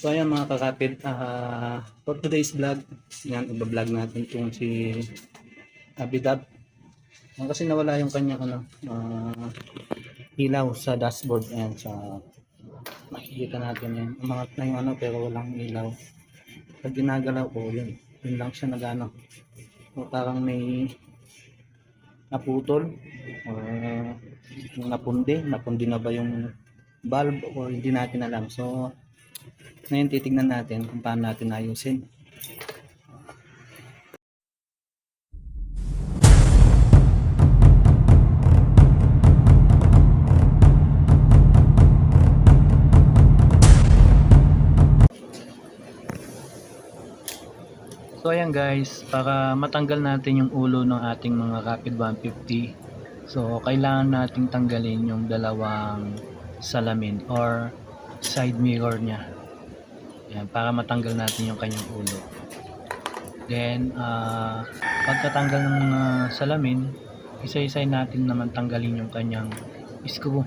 So ayan mga kakapit, ah for today's vlog, yan, iba-vlog natin itong si Abidab. Ah, kasi nawala yung kanyang ano, ah, ilaw sa dashboard. Ayan, sa makikita natin yan. Umangat na yung ano pero walang ilaw. Pag ginagalaw ko, yun, yun lang siya nagano. O parang may naputol or yung napundi, napundi na ba yung bulb or hindi natin alam. So, ngayon titignan natin kung paano natin ayusin. So ayan guys, para matanggal natin yung ulo ng ating mga Rapid 150, so kailangan nating tanggalin yung dalawang salamin or side mirror niya. Yan, para matanggal natin yung kanyang ulo. Then, ah pagkatanggal ng mga salamin, isa-isay natin naman tanggalin yung kanyang screw.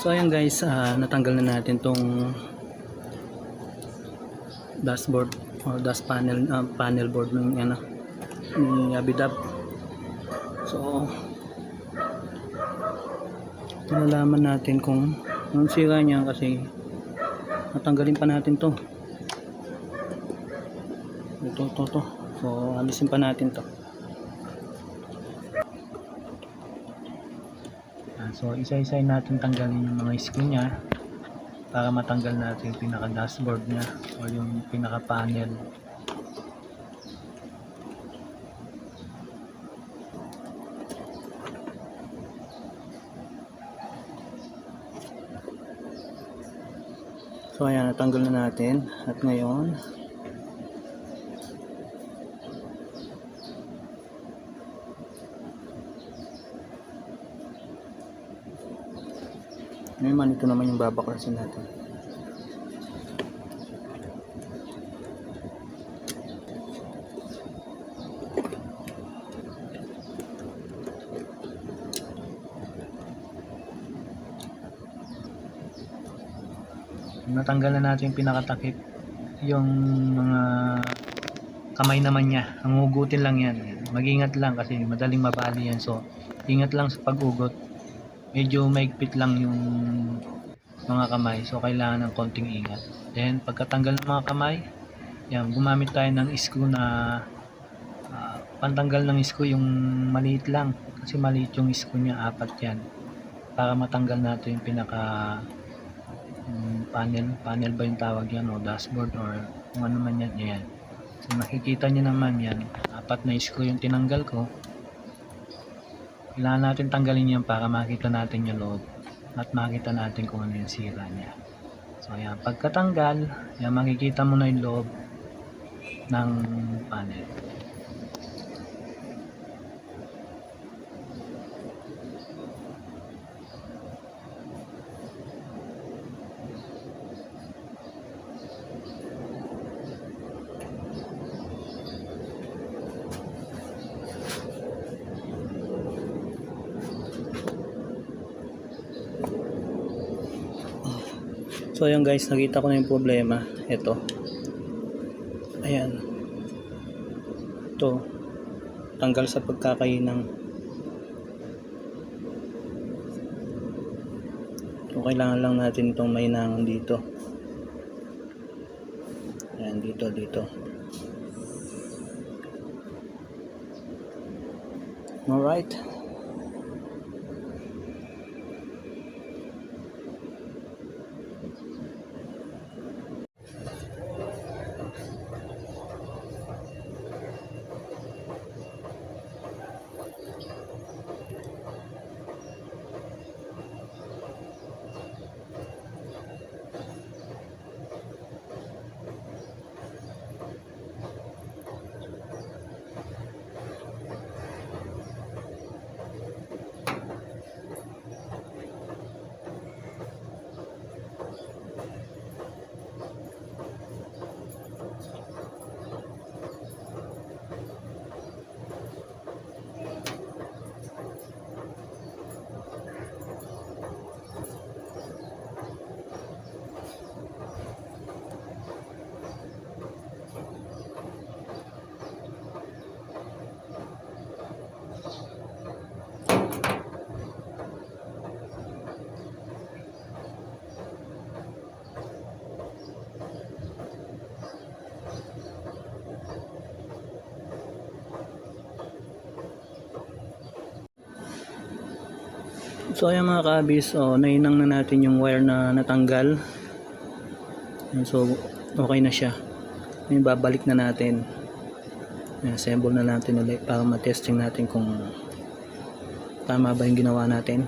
So ayan guys, ah, natanggal na natin tong dashboard or dash panel ah, panel board ng ano ni Abidab. So nalaman natin kung anong sira niya kasi natanggalin pa natin to. Ito, to, to. So alisin pa natin to. So isa-isay natin tanggalin yung mga screw niya para matanggal natin yung pinaka dashboard niya o yung pinaka panel. So ayan, natanggal na natin at ngayon Ngayon, ito naman yung babaklasin natin. Natanggal na natin yung pinakatakip. Yung mga kamay naman niya. Ang hugutin lang yan. Mag-ingat lang kasi madaling mabali yan. So, ingat lang sa pag-ugot medyo maigpit lang yung mga kamay. So kailangan ng konting ingat. Then pagkatanggal ng mga kamay yan gumamit tayo ng screw na ah, pantanggal ng screw yung maliit lang. Kasi maliit yung screw niya apat yan. Para matanggal natin yung pinaka yung panel panel ba yung tawag yan o dashboard or kung ano man yan yan. So makikita nyo naman yan apat na screw yung tinanggal ko kailangan natin tanggalin yan para makita natin yung loob at makita natin kung ano yung sira niya. So ayan, pagkatanggal, yan makikita mo na yung loob ng panel. So ayun guys, nakita ko na yung problema. Ito. Ayan. Ito. Tanggal sa pagkakainang Kung kailangan lang natin itong mainangan dito. Ayan, dito, dito. Alright. So ayan mga kabis, oh, nainang na natin yung wire na natanggal. So okay na siya. Ngayon babalik na natin. Ayan, Assemble na natin ulit para matesting natin kung tama ba yung ginawa natin.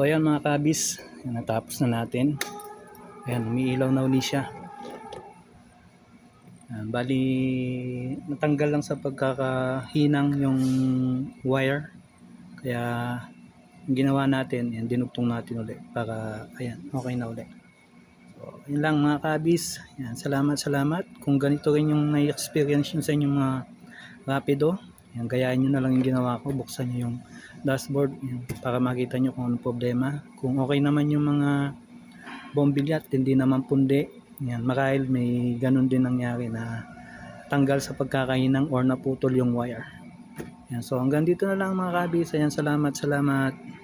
Ayan mga kabis, Ayan, natapos na natin. Ayan, umiilaw na uli siya. Ayan, bali, natanggal lang sa pagkakahinang yung wire. Kaya, yung ginawa natin, yan, dinugtong natin ulit para, ayan, okay na ulit. So, yun lang mga kabis. Ayan, salamat, salamat. Kung ganito rin yung na-experience nyo sa inyong mga rapido, yan, gayaan nyo na lang yung ginawa ko. Buksan nyo yung dashboard yan, para makita nyo kung anong problema. Kung okay naman yung mga bombilya at hindi naman pundi, yan, marahil may ganun din nangyari na tanggal sa pagkakahinang or naputol yung wire. Yan, so hanggang dito na lang mga kabis. Ayan, salamat, salamat.